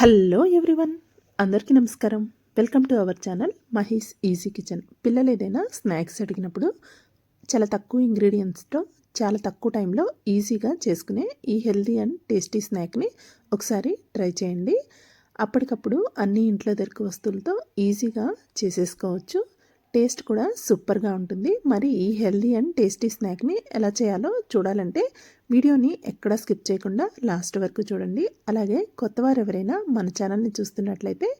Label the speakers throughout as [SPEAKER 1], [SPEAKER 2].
[SPEAKER 1] Hello everyone అందరికీ నమస్కారం. Welcome to our channel Mahesh easy kitchen. పిల్లలు ఏదైనా స్నాక్స్ అడిగినప్పుడు చాలా తక్కువ ఇంగ్రీడియంట్స్తో చాలా తక్కువ టైంలో ఈజీగా చేసుకునే ఈ హెల్దీ అండ్ టేస్టీ స్నాక్ని ఒకసారి ట్రై చేయండి. అప్పటికప్పుడు అన్ని ఇంట్లో దొరికే వస్తువులతో ఈజీగా చేసేసుకోవచ్చు. టేస్ట్ కూడా సూపర్గా ఉంటుంది. మరి ఈ హెల్దీ అండ్ టేస్టీ స్నాక్ని ఎలా చేయాలో చూడాలంటే వీడియోని ఎక్కడ స్కిప్ చేయకుండా లాస్ట్ వరకు చూడండి. అలాగే కొత్తవారు ఎవరైనా మన ఛానల్ని చూస్తున్నట్లయితే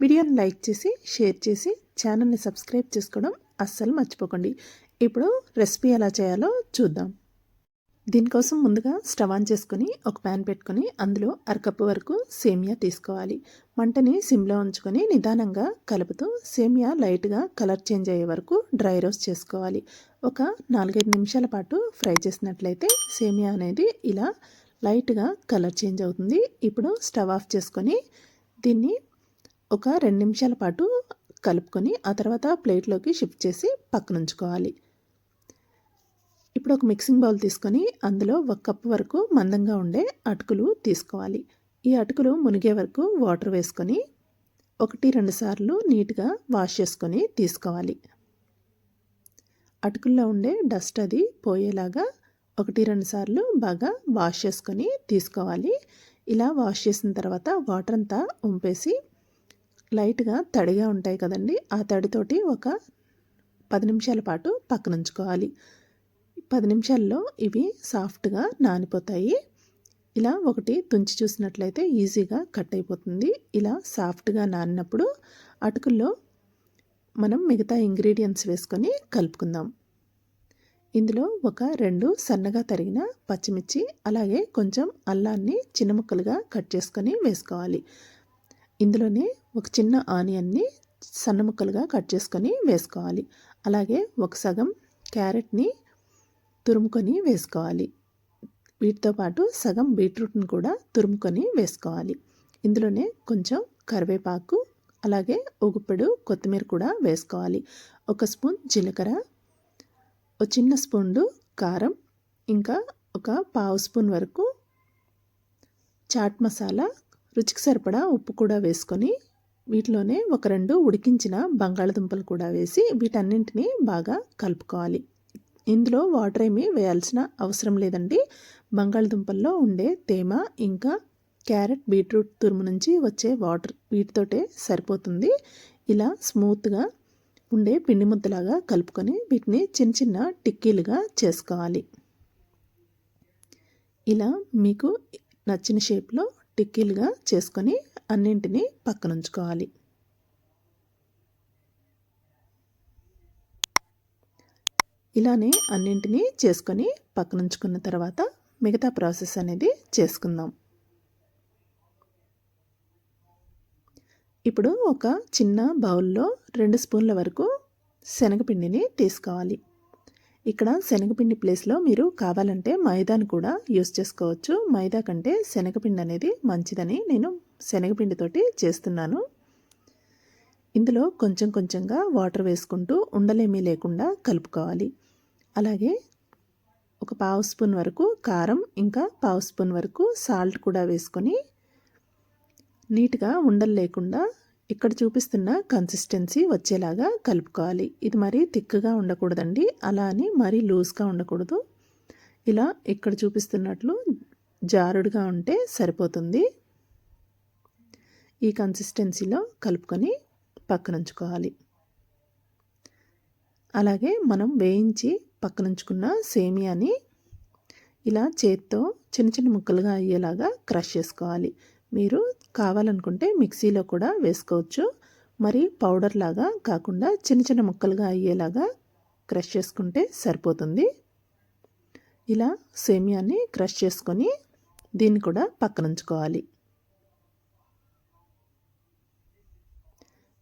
[SPEAKER 1] వీడియోని లైక్ చేసి షేర్ చేసి ఛానల్ని సబ్స్క్రైబ్ చేసుకోవడం అస్సలు మర్చిపోకండి. ఇప్పుడు రెసిపీ ఎలా చేయాలో చూద్దాం. దీనికోసం ముందుగా స్టవ్ ఆన్ చేసుకొని ఒక ప్యాన్ పెట్టుకొని అందులో అరకప్పు వరకు సేమియా తీసుకోవాలి. మంటని సిమ్లో ఉంచుకొని నిదానంగా కలుపుతూ సేమియా లైట్గా కలర్ చేంజ్ అయ్యే వరకు డ్రై రోస్ట్ చేసుకోవాలి. ఒక నాలుగైదు నిమిషాల పాటు ఫ్రై చేసినట్లయితే సేమియా అనేది ఇలా లైట్గా కలర్ చేంజ్ అవుతుంది. ఇప్పుడు స్టవ్ ఆఫ్ చేసుకొని దీన్ని ఒక రెండు నిమిషాల పాటు కలుపుకొని ఆ తర్వాత ప్లేట్లోకి షిఫ్ట్ చేసి పక్కన ఉంచుకోవాలి. ఇప్పుడు ఒక మిక్సింగ్ బౌల్ తీసుకొని అందులో ఒక కప్పు వరకు మందంగా ఉండే అటుకులు తీసుకోవాలి. ఈ అటుకులు మునిగే వరకు వాటర్ వేసుకొని ఒకటి రెండు సార్లు నీట్గా వాష్ చేసుకొని తీసుకోవాలి. అటుకుల్లో ఉండే డస్ట్ అది పోయేలాగా ఒకటి రెండు సార్లు బాగా వాష్ చేసుకొని తీసుకోవాలి. ఇలా వాష్ చేసిన తర్వాత వాటర్ అంతా ఉంపేసి లైట్గా తడిగా ఉంటాయి కదండి ఆ తడితోటి ఒక పది నిమిషాల పాటు పక్కనుంచుకోవాలి పది నిమిషాల్లో ఇవి సాఫ్ట్గా నానిపోతాయి. ఇలా ఒకటి తుంచి చూసినట్లయితే ఈజీగా కట్ అయిపోతుంది. ఇలా సాఫ్ట్గా నానినప్పుడు అటుకుల్లో మనం మిగతా ఇంగ్రీడియంట్స్ వేసుకొని కలుపుకుందాం. ఇందులో ఒక రెండు సన్నగా తరిగిన పచ్చిమిర్చి అలాగే కొంచెం అల్లాన్ని చిన్న ముక్కలుగా కట్ చేసుకొని వేసుకోవాలి. ఇందులోనే ఒక చిన్న ఆనియన్ని సన్న ముక్కలుగా కట్ చేసుకొని వేసుకోవాలి. అలాగే ఒక సగం క్యారెట్ని తురుముకొని వేసుకోవాలి. వీటితో పాటు సగం బీట్రూట్ని కూడా తురుముకొని వేసుకోవాలి. ఇందులోనే కొంచెం కరివేపాకు అలాగే ఉగుపెడు కొత్తిమీర కూడా వేసుకోవాలి. ఒక స్పూన్ జీలకర్ర ఒక చిన్న స్పూన్లు కారం ఇంకా ఒక పావు స్పూన్ వరకు చాట్ మసాలా రుచికి సరిపడా ఉప్పు కూడా వేసుకొని వీటిలోనే ఒక రెండు ఉడికించిన బంగాళదుంపలు కూడా వేసి వీటన్నింటినీ బాగా కలుపుకోవాలి. ఇందులో వాటర్ ఏమీ వేయాల్సిన అవసరం లేదండి. బంగాళదుంపల్లో ఉండే తేమ ఇంకా క్యారెట్ బీట్రూట్ తురుము నుంచి వచ్చే వాటర్ వీటితోటే సరిపోతుంది. ఇలా స్మూత్గా ఉండే పిండి ముద్దలాగా కలుపుకొని వీటిని చిన్న చిన్న టిక్కీలుగా చేసుకోవాలి. ఇలా మీకు నచ్చిన షేప్లో టిక్కీలుగా చేసుకొని అన్నింటినీ పక్కనుంచుకోవాలి. ఇలానే అన్నింటినీ చేసుకొని పక్కనుంచుకున్న తర్వాత మిగతా ప్రాసెస్ అనేది చేసుకుందాం. ఇప్పుడు ఒక చిన్న బౌల్లో రెండు స్పూన్ల వరకు శనగపిండిని తీసుకోవాలి. ఇక్కడ శనగపిండి ప్లేస్లో మీరు కావాలంటే మైదాను కూడా యూస్ చేసుకోవచ్చు. మైదా కంటే శనగపిండి అనేది మంచిదని నేను శనగపిండితోటి చేస్తున్నాను. ఇందులో కొంచెం కొంచెంగా వాటర్ వేసుకుంటూ ఉండలేమీ లేకుండా కలుపుకోవాలి. అలాగే ఒక పావు స్పూన్ వరకు కారం ఇంకా పావు స్పూన్ వరకు సాల్ట్ కూడా వేసుకొని నీట్గా ఉండలు లేకుండా ఇక్కడ చూపిస్తున్న కన్సిస్టెన్సీ వచ్చేలాగా కలుపుకోవాలి. ఇది మరీ థిక్గా ఉండకూడదండి. అలా అని మరీ లూజ్గా ఉండకూడదు. ఇలా ఇక్కడ చూపిస్తున్నట్లు జారుడుగా ఉంటే సరిపోతుంది. ఈ కన్సిస్టెన్సీలో కలుపుకొని పక్కనుంచుకోవాలి. అలాగే మనం వేయించి పక్కనుంచుకున్న సేమియాని ఇలా చేత్తో చిన్న చిన్న ముక్కలుగా అయ్యేలాగా క్రష్ చేసుకోవాలి. మీరు కావాలనుకుంటే మిక్సీలో కూడా వేసుకోవచ్చు. మరి పౌడర్ లాగా కాకుండా చిన్న చిన్న ముక్కలుగా అయ్యేలాగా క్రష్ చేసుకుంటే సరిపోతుంది. ఇలా సేమియాని క్రష్ చేసుకొని దీన్ని కూడా పక్కనుంచుకోవాలి.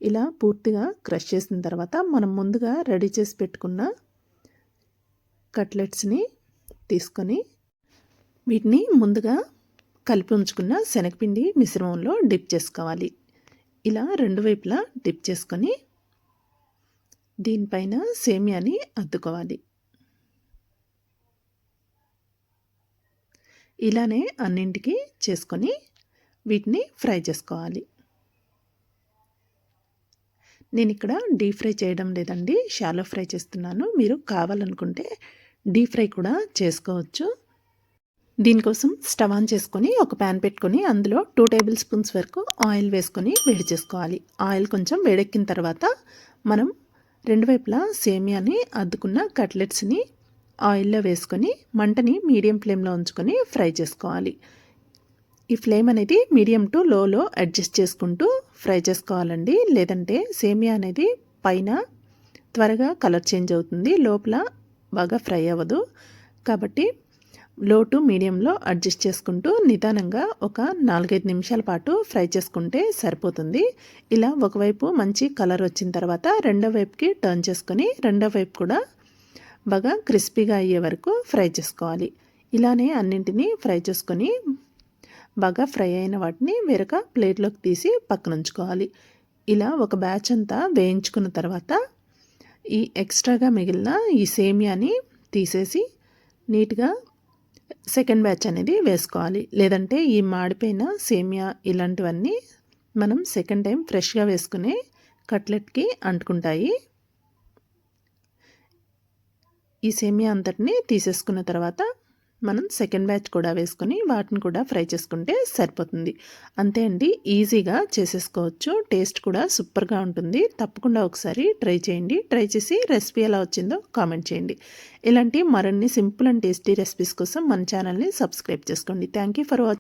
[SPEAKER 1] ఇలా పూర్తిగా క్రష్ చేసిన తర్వాత మనం ముందుగా రెడీ చేసి పెట్టుకున్న కట్లెట్స్ని తీసుకొని వీటిని ముందుగా కలిపి ఉంచుకున్న శనగపిండి మిశ్రమంలో డిప్ చేసుకోవాలి. ఇలా రెండు వైపులా డిప్ చేసుకొని దీనిపైన సేమియాని అద్దుకోవాలి. ఇలానే అన్నింటికి చేసుకొని వీటిని ఫ్రై చేసుకోవాలి. నేను ఇక్కడ డీప్ ఫ్రై చేయడం లేదండి షాలో ఫ్రై చేస్తున్నాను. మీరు కావాలనుకుంటే డీప్ ఫ్రై కూడా చేసుకోవచ్చు. దీనికోసం స్టవ్ ఆన్ చేసుకొని ఒక ప్యాన్ పెట్టుకొని అందులో టూ టేబుల్ స్పూన్స్ వరకు ఆయిల్ వేసుకొని వేడి చేసుకోవాలి. ఆయిల్ కొంచెం వేడెక్కిన తర్వాత మనం రెండు వైపులా సేమియాని అద్దుకున్న కట్లెట్స్ని ఆయిల్లో వేసుకొని మంటని మీడియం ఫ్లేమ్లో ఉంచుకొని ఫ్రై చేసుకోవాలి. ఈ ఫ్లేమ్ అనేది medium to low low adjust చేసుకుంటూ ఫ్రై చేసుకోవాలండి. లేదంటే సేమియా అనేది పైన త్వరగా కలర్ చేంజ్ అవుతుంది. లోపల బాగా ఫ్రై అవ్వదు. కాబట్టి లో టు మీడియంలో అడ్జస్ట్ చేసుకుంటూ నిదానంగా ఒక నాలుగైదు నిమిషాల పాటు ఫ్రై చేసుకుంటే సరిపోతుంది. ఇలా ఒకవైపు మంచి కలర్ వచ్చిన తర్వాత రెండో వైపుకి టర్న్ చేసుకొని రెండో వైపు కూడా బాగా క్రిస్పీగా అయ్యే వరకు ఫ్రై చేసుకోవాలి. ఇలానే అన్నింటినీ ఫ్రై చేసుకొని బాగా ఫ్రై అయిన వాటిని వేరొక ప్లేట్లోకి తీసి పక్కన ఉంచుకోవాలి. ఇలా ఒక బ్యాచ్ అంతా వేయించుకున్న తర్వాత ఈ ఎక్స్ట్రాగా మిగిలిన ఈ సేమియాని తీసేసి నీట్గా సెకండ్ బ్యాచ్ అనేది వేసుకోవాలి. లేదంటే ఈ మాడిపోయిన సేమియా ఇలాంటివన్నీ మనం సెకండ్ టైం ఫ్రెష్గా వేసుకునే కట్లెట్కి అంటుకుంటాయి. ఈ సేమియా అంతటిని తీసేసుకున్న తర్వాత మనం సెకండ్ బ్యాచ్ కూడా వేసుకొని వాటిని కూడా ఫ్రై చేసుకుంటే సరిపోతుంది. అంతే అండి ఈజీగా చేసేసుకోవచ్చు. టేస్ట్ కూడా సూపర్గా ఉంటుంది. తప్పకుండా ఒకసారి ట్రై చేయండి. ట్రై చేసి రెసిపీ ఎలా వచ్చిందో కామెంట్ చేయండి. ఇలాంటి మరిన్ని సింపుల్ అండ్ టేస్టీ రెసిపీస్ కోసం మన ఛానల్ని సబ్స్క్రైబ్ చేసుకోండి. Thank for watching